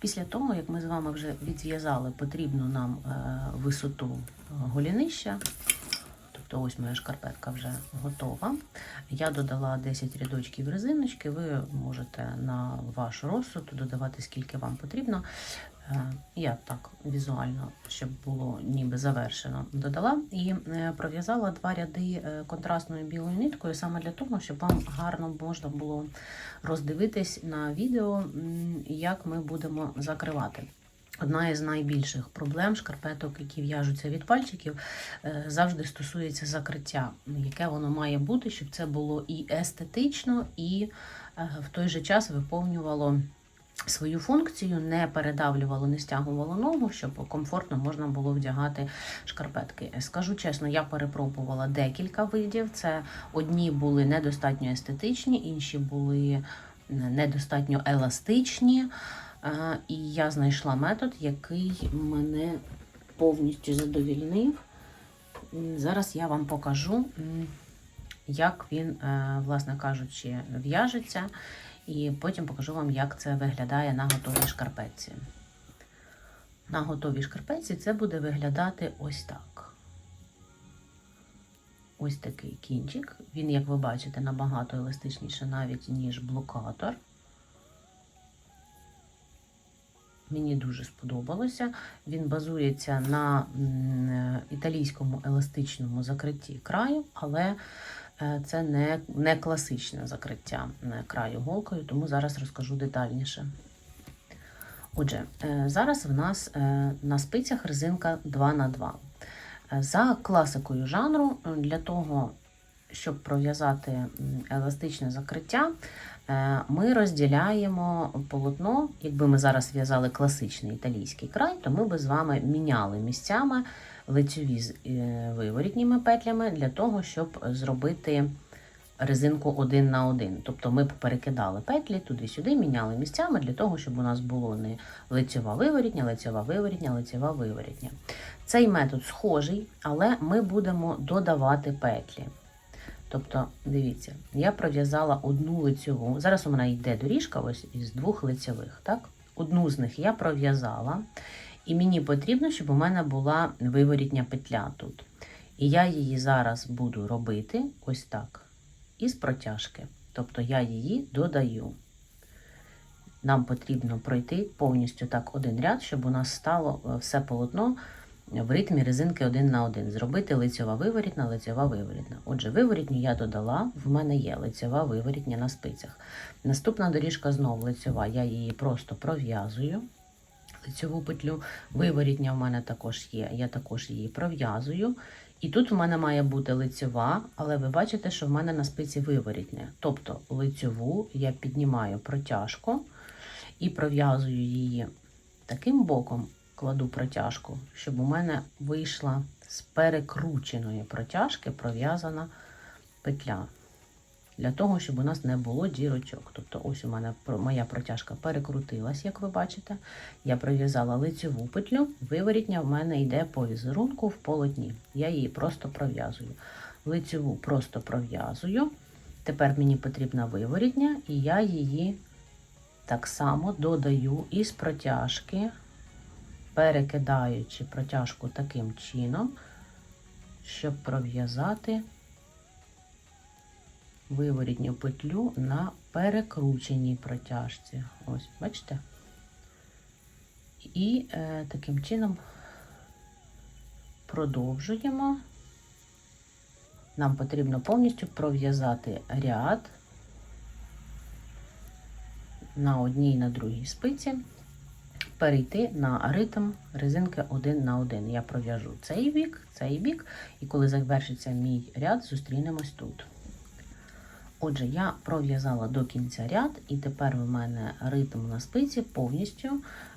Після того, як ми з вами вже відв'язали потрібну нам е, висоту е, голінища, тобто ось моя шкарпетка вже готова. Я додала 10 рядочків резиночки, ви можете на ваш розсуд додавати скільки вам потрібно. Е, Я так візуально, щоб було ніби завершено, додала і е, пров'язала два ряди е, контрастною білою ниткою саме для того, щоб вам гарно можна було роздивитись на відео, як ми будемо закривати. Одна із найбільших проблем шкарпеток, які в'яжуться від пальчиків, е, завжди стосується закриття, яке воно має бути, щоб це було і естетично, і е, в той же час виповнювало свою функцію, не передавлювало, не стягувало ногу, щоб комфортно можна було вдягати шкарпетки. Скажу чесно, я перепробувала декілька видів. Це одні були недостатньо естетичні, інші були недостатньо еластичні. Е, І я знайшла метод, який мене повністю задовільнив. Зараз я вам покажу, як він, е, власне кажучи, в'яжеться, і потім покажу вам, як це виглядає на готовій шкарпетці. На готовій шкарпетці це буде виглядати ось так. Ось такий кінчик. Він, як ви бачите, набагато еластичніше навіть, ніж блокатор. Мені дуже сподобалося. Він базується на італійському еластичному закритті краю, але е, це не, не класичне закриття е, краю голкою, тому зараз розкажу детальніше. Отже, е, зараз в нас е, на спицях резинка 2х2. Е, За класикою жанру, е, для того, щоб пров'язати еластичне закриття, Е, Ми розділяємо полотно. Якби ми зараз в'язали класичний італійський край, то ми би з вами міняли місцями лицьові з е, виворітніми петлями для того, щоб зробити резинку один на один. Тобто ми б перекидали петлі туди-сюди, міняли місцями для того, щоб у нас було не лицьова виворітня, лицьова виворітня, лицьова виворітня. Цей метод схожий, але ми будемо додавати петлі. Тобто, дивіться, я пров'язала одну лицьову. Зараз у мене йде доріжка ось із двох лицьових. так? Одну з них я пров'язала, і мені потрібно, щоб у мене була виворітня петля тут. І я її зараз буду робити ось так, із протяжки. Тобто я її додаю. Нам потрібно пройти повністю так один ряд, щоб у нас стало е, все полотно в ритмі резинки один на один. Зробити лицьова виворітна, лицьова виворітна. Отже, виворітню я додала, в мене є лицьова виворітня на спицях. Наступна доріжка знову лицьова, я її просто пров'язую. Лицьову петлю виворітня в мене також є, я також її пров'язую. І тут в мене має бути лицьова, але ви бачите, що в мене на спиці виворітня. Тобто лицьову я піднімаю протяжку і пров'язую її таким боком, кладу протяжку, щоб у мене вийшла з перекрученої протяжки пров'язана петля. Для того, щоб у нас не було дірочок. Тобто, ось у мене моя протяжка перекрутилась, як ви бачите. Я пров'язала лицьову петлю, виворітня в мене йде по візерунку в полотні. Я її просто пров'язую. Лицьову просто пров'язую. Тепер мені потрібна виворітня, і я її так само додаю із протяжки перекидаючи протяжку таким чином, щоб пров'язати виворітню петлю на перекрученій протяжці. Ось, бачите? І е, таким чином продовжуємо. Нам потрібно повністю пров'язати ряд на одній і на другій спиці перейти на ритм резинки один на один. Я пров'яжу цей бік, цей бік, і коли завершиться мій ряд, зустрінемось тут. Отже, я пров'язала до кінця ряд, і тепер в мене ритм на спиці повністю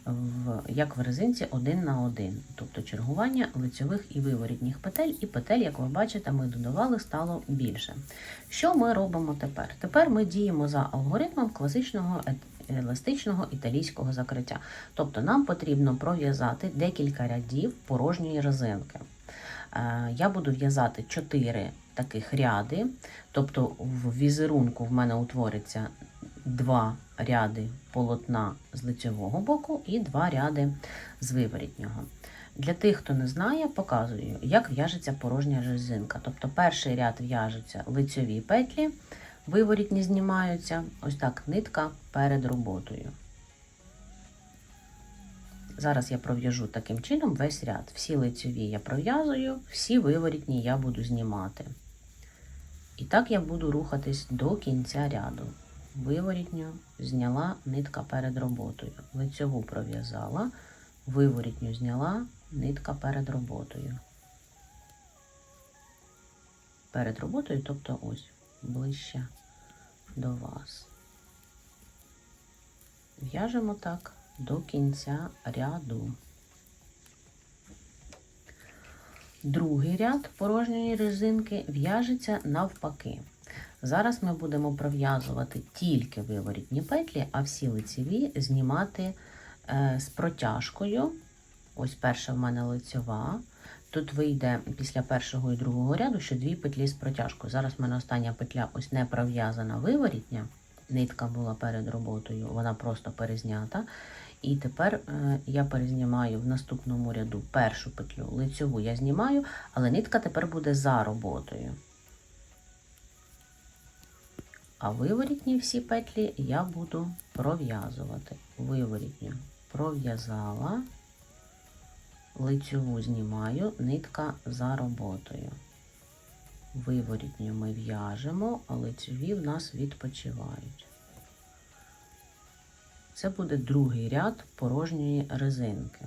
в, як в резинці один на один. Тобто чергування лицьових і виворітніх петель, і петель, як ви бачите, ми додавали, стало більше. Що ми робимо тепер? Тепер ми діємо за алгоритмом класичного еластичного італійського закриття. Тобто нам потрібно пров'язати декілька рядів порожньої резинки. Е, Я буду в'язати 4 таких ряди, тобто в візерунку в мене утвориться два ряди полотна з лицьового боку і два ряди з виворітнього. Для тих, хто не знає, показую, як в'яжеться порожня резинка. Тобто перший ряд в'яжуться лицьові петлі, виворітні знімаються, ось так нитка перед роботою. Зараз я пров'яжу таким чином весь ряд. Всі лицьові я пров'язую, всі виворітні я буду знімати. І так я буду рухатись до кінця ряду. Виворітню зняла нитка перед роботою. Лицьову пров'язала, виворітню зняла нитка перед роботою. Перед роботою, тобто ось ближче до вас. В'яжемо так до кінця ряду. Другий ряд порожньої резинки в'яжеться навпаки. Зараз ми будемо пров'язувати тільки виворітні петлі, а всі лицеві знімати е, з протяжкою. Ось перша в мене лицьова. Тут вийде після першого і другого ряду ще дві петлі з протяжкою. Зараз в мене остання петля ось не пров'язана виворітня. Нитка була перед роботою, вона просто перезнята. І тепер е, я перезнімаю в наступному ряду першу петлю. Лицьову я знімаю, але нитка тепер буде за роботою. А виворітні всі петлі я буду пров'язувати. Виворітню пров'язала, лицьову знімаю, нитка за роботою. Виворітню ми в'яжемо, а лицьові в нас відпочивають. Це буде другий ряд порожньої резинки.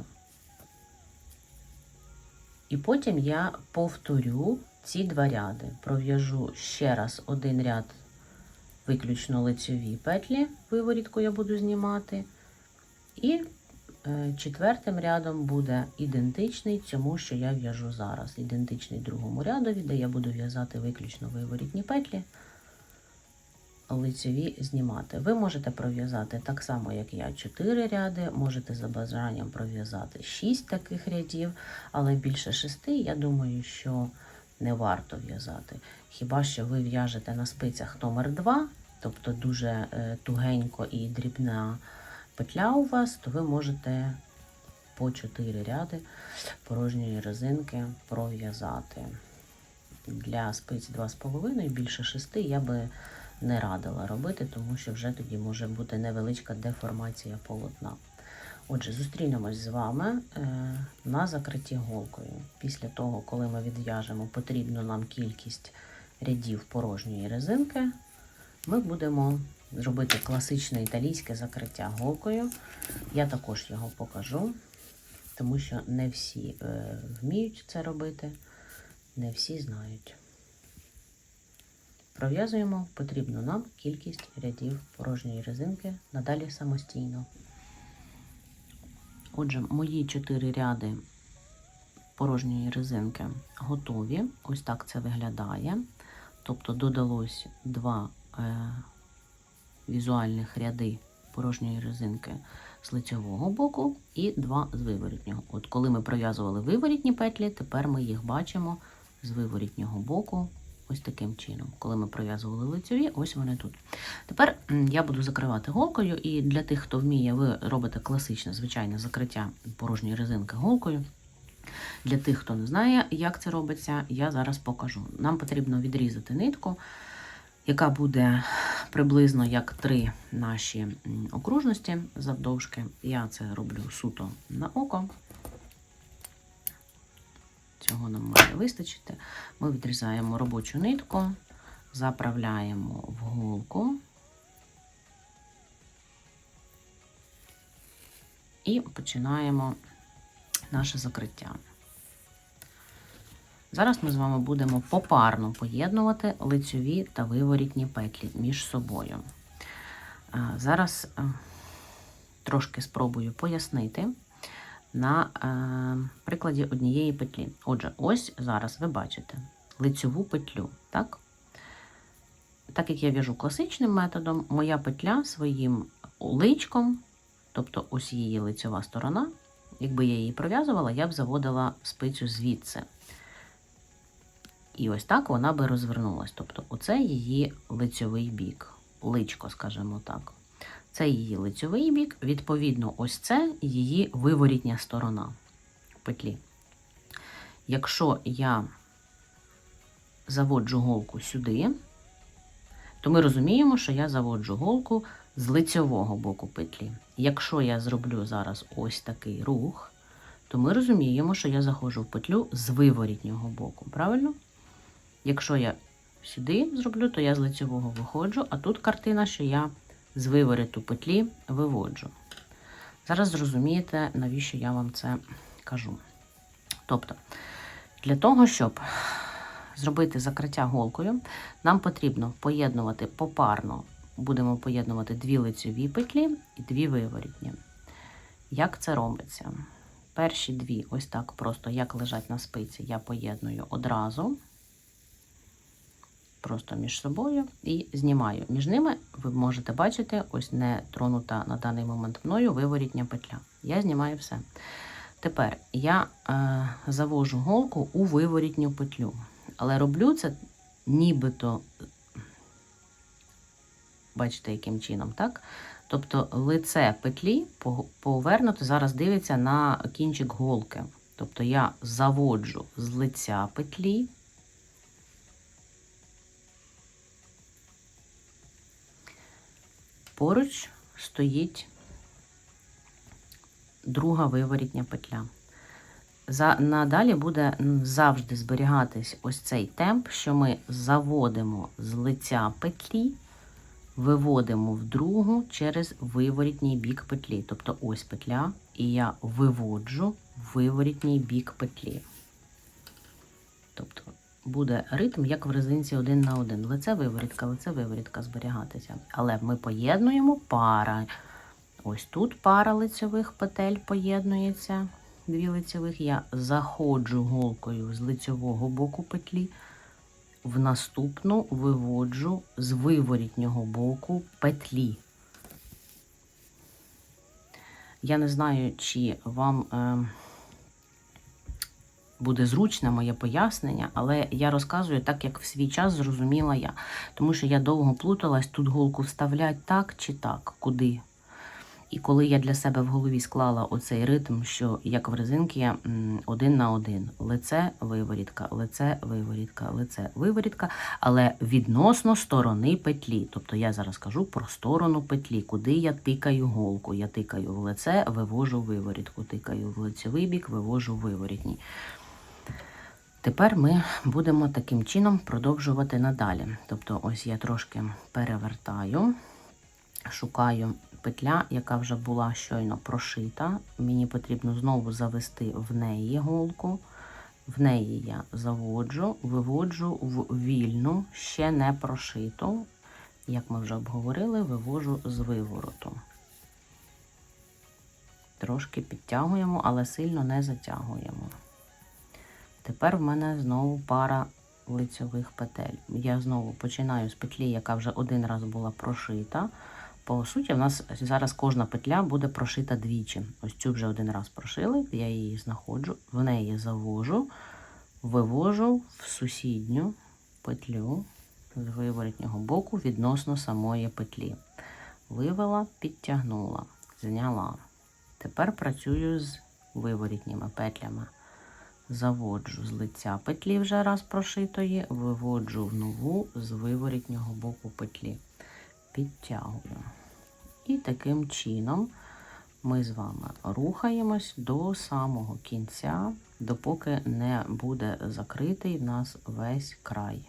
І потім я повторю ці два ряди. Пров'яжу ще раз один ряд виключно лицьові петлі, виворітку я буду знімати. І четвертим рядом буде ідентичний цьому, що я в'яжу зараз. Ідентичний другому рядові, де я буду в'язати виключно виворітні петлі лицеві знімати. Ви можете пров'язати так само, як я, 4 ряди, можете за бажанням пров'язати 6 таких рядів, але більше 6, я думаю, що не варто в'язати. Хіба що ви в'яжете на спицях номер 2 тобто дуже е, тугенько і дрібна петля у вас, то ви можете по 4 ряди порожньої резинки пров'язати. Для спиць 2,5 більше 6 я би не радила робити, тому що вже тоді може бути невеличка деформація полотна. Отже, зустрінемось з вами е, на закритті голкою. Після того, коли ми відв'яжемо потрібну нам кількість рядів порожньої резинки, ми будемо робити класичне італійське закриття голкою. Я також його покажу, тому що не всі е, вміють це робити, не всі знають. Пров'язуємо потрібну нам кількість рядів порожньої резинки надалі самостійно. Отже, мої 4 ряди порожньої резинки готові. Ось так це виглядає. Тобто додалось два е, візуальних ряди порожньої резинки з лицьового боку і два з виворітнього. От коли ми пров'язували виворітні петлі, тепер ми їх бачимо з виворітнього боку ось таким чином. Коли ми пров'язували лицьові, ось вони тут. Тепер я буду закривати голкою, і для тих, хто вміє, ви робите класичне, звичайне закриття порожньої резинки голкою. Для тих, хто не знає, як це робиться, я зараз покажу. Нам потрібно відрізати нитку, яка буде приблизно як три наші окружності завдовжки. Я це роблю суто на око. Цього нам має вистачити. Ми відрізаємо робочу нитку, заправляємо в голку і починаємо наше закриття. Зараз ми з вами будемо попарно поєднувати лицьові та виворітні петлі між собою. Зараз трошки спробую пояснити на е, прикладі однієї петлі. Отже, ось зараз ви бачите лицьову петлю. Так Так як я в'яжу класичним методом, моя петля своїм личком, тобто ось її лицьова сторона, якби я її пров'язувала, я б заводила спицю звідси. І ось так вона би розвернулась. Тобто, оце її лицьовий бік, личко, скажімо так. Це її лицьовий бік, відповідно, ось це її виворітня сторона петлі. Якщо я заводжу голку сюди, то ми розуміємо, що я заводжу голку з лицьового боку петлі. Якщо я зроблю зараз ось такий рух, то ми розуміємо, що я заходжу в петлю з виворітнього боку. Правильно? Якщо я сюди зроблю, то я з лицьового виходжу, а тут картина, що я з виворіту петлі виводжу. Зараз зрозумієте, навіщо я вам це кажу. Тобто, для того, щоб зробити закриття голкою, нам потрібно поєднувати попарно, будемо поєднувати дві лицьові петлі і дві виворітні. Як це робиться? Перші дві, ось так просто як лежать на спиці, я поєдную одразу, просто між собою і знімаю. Між ними ви можете бачити, ось не тронута на даний момент мною виворітня петля. Я знімаю все. Тепер я е, завожу голку у виворітню петлю, але роблю це нібито, бачите, яким чином, так? Тобто лице петлі по- повернуто зараз дивиться на кінчик голки. Тобто я заводжу з лиця петлі. Поруч стоїть друга виворітня петля. За, надалі буде завжди зберігатись ось цей темп, що ми заводимо з лиця петлі, виводимо в другу через виворітній бік петлі. Тобто ось петля, і я виводжу виворітній бік петлі. Тобто буде ритм, як в резинці один на один. Лице виворітка, лице виворітка зберігатися. Але ми поєднуємо пара. Ось тут пара лицьових петель поєднується. Дві лицьових. Я заходжу голкою з лицьового боку петлі. В наступну виводжу з виворітнього боку петлі. Я не знаю, чи вам е, буде зручне моє пояснення, але я розказую так, як в свій час зрозуміла я. Тому що я довго плуталась, тут голку вставлять так чи так, куди. І коли я для себе в голові склала оцей ритм, що як в резинки один на один, лице виворітка, лице виворітка, лице виворітка, але відносно сторони петлі. Тобто я зараз кажу про сторону петлі, куди я тикаю голку. Я тикаю в лице, вивожу виворітку, тикаю в лицевий бік, вивожу виворітній. Тепер ми будемо таким чином продовжувати надалі. Тобто, ось я трошки перевертаю, шукаю петля, яка вже була щойно прошита. Мені потрібно знову завести в неї голку. В неї я заводжу, виводжу в вільну, ще не прошиту. Як ми вже обговорили, вивожу з вивороту. Трошки підтягуємо, але сильно не затягуємо. Тепер в мене знову пара лицьових петель. Я знову починаю з петлі, яка вже один раз була прошита. По суті, в нас зараз кожна петля буде прошита двічі. Ось цю вже один раз прошили, я її знаходжу, в неї завожу, вивожу в сусідню петлю з виворотнього боку відносно самої петлі. Вивела, підтягнула, зняла. Тепер працюю з виворітніми петлями. Заводжу з лиця петлі вже раз прошитої, виводжу в нову з виворітнього боку петлі. Підтягую. І таким чином ми з вами рухаємось до самого кінця, допоки не буде закритий в нас весь край.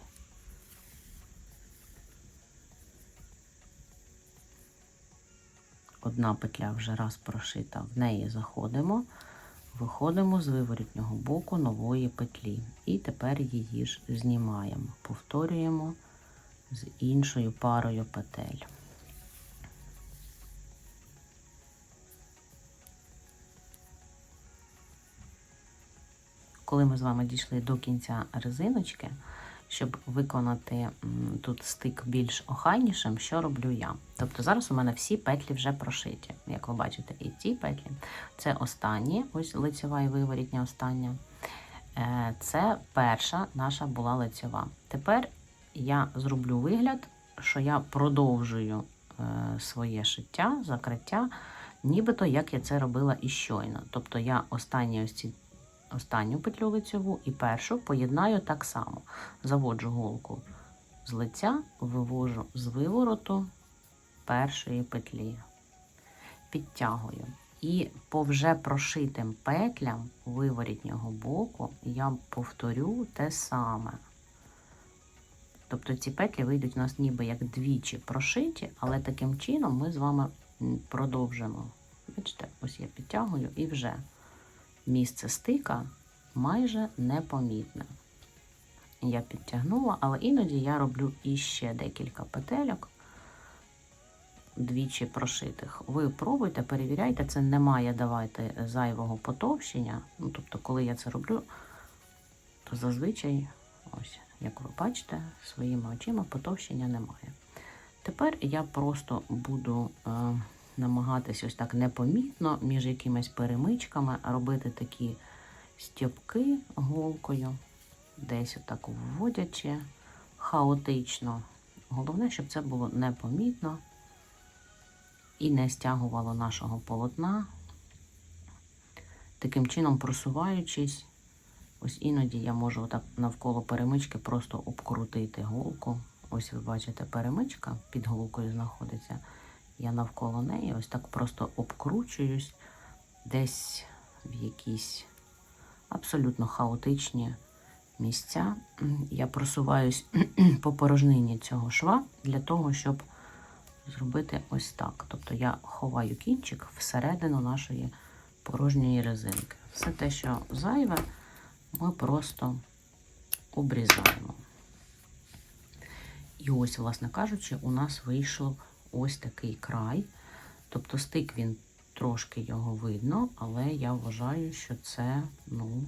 Одна петля вже раз прошита, в неї заходимо. Виходимо з виворітнього боку нової петлі. І тепер її ж знімаємо. Повторюємо з іншою парою петель. Коли ми з вами дійшли до кінця резиночки, щоб виконати тут стик більш охайнішим, що роблю я? Тобто зараз у мене всі петлі вже прошиті, як ви бачите, і ці петлі. Це останні, ось лицьова і виворітня остання. Е, Це перша наша була лицьова. Тепер я зроблю вигляд, що я продовжую е, своє шиття, закриття, нібито як я це робила і щойно. Тобто я останні ось ці, останню петлю лицьову і першу поєднаю так само. Заводжу голку з лиця, вивожу з вивороту першої петлі, підтягую. І по вже прошитим петлям виворітнього боку я повторю те саме. Тобто ці петлі вийдуть у нас ніби як двічі прошиті, але таким чином ми з вами продовжимо. Бачите, ось я підтягую і вже місце стика майже непомітне. Я підтягнула, але іноді я роблю іще декілька петельок, двічі прошитих. Ви пробуйте, перевіряйте, це не має давати зайвого потовщення. Ну, тобто, коли я це роблю, то зазвичай, ось, як ви бачите, своїми очима потовщення немає. Тепер я просто буду е, намагатись ось так непомітно між якимись перемичками робити такі стіпки голкою, десь отак вводячи хаотично. Головне, щоб це було непомітно і не стягувало нашого полотна. Таким чином, просуваючись, ось іноді я можу отак навколо перемички просто обкрутити голку. Ось ви бачите, перемичка під голкою знаходиться. Я навколо неї ось так просто обкручуюсь десь в якісь абсолютно хаотичні місця. Я просуваюсь по порожнині цього шва для того, щоб зробити ось так. Тобто я ховаю кінчик всередину нашої порожньої резинки. Все те, що зайве, ми просто обрізаємо. І ось, власне кажучи, у нас вийшов ось такий край. Тобто стик він трошки його видно, але я вважаю, що це ну,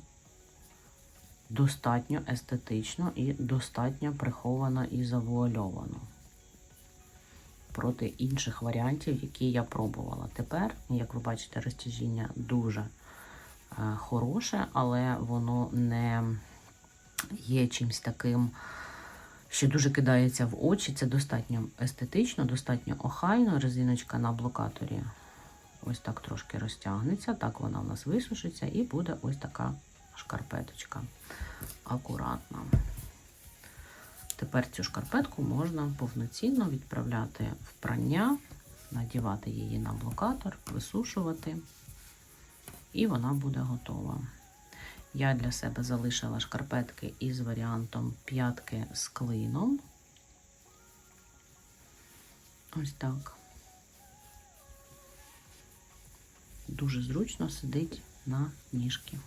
достатньо естетично і достатньо приховано і завуальовано проти інших варіантів, які я пробувала. Тепер, як ви бачите, розтяжіння дуже е, хороше, але воно не є чимось таким, що дуже кидається в очі. Це достатньо естетично, достатньо охайно. Резиночка на блокаторі ось так трошки розтягнеться, так вона у нас висушиться, і буде ось така шкарпеточка. Акуратна. Тепер цю шкарпетку можна повноцінно відправляти в прання, надівати її на блокатор, висушувати, і вона буде готова. Я для себе залишила шкарпетки із варіантом п'ятки з клином. Ось так. Дуже зручно сидить на ніжки.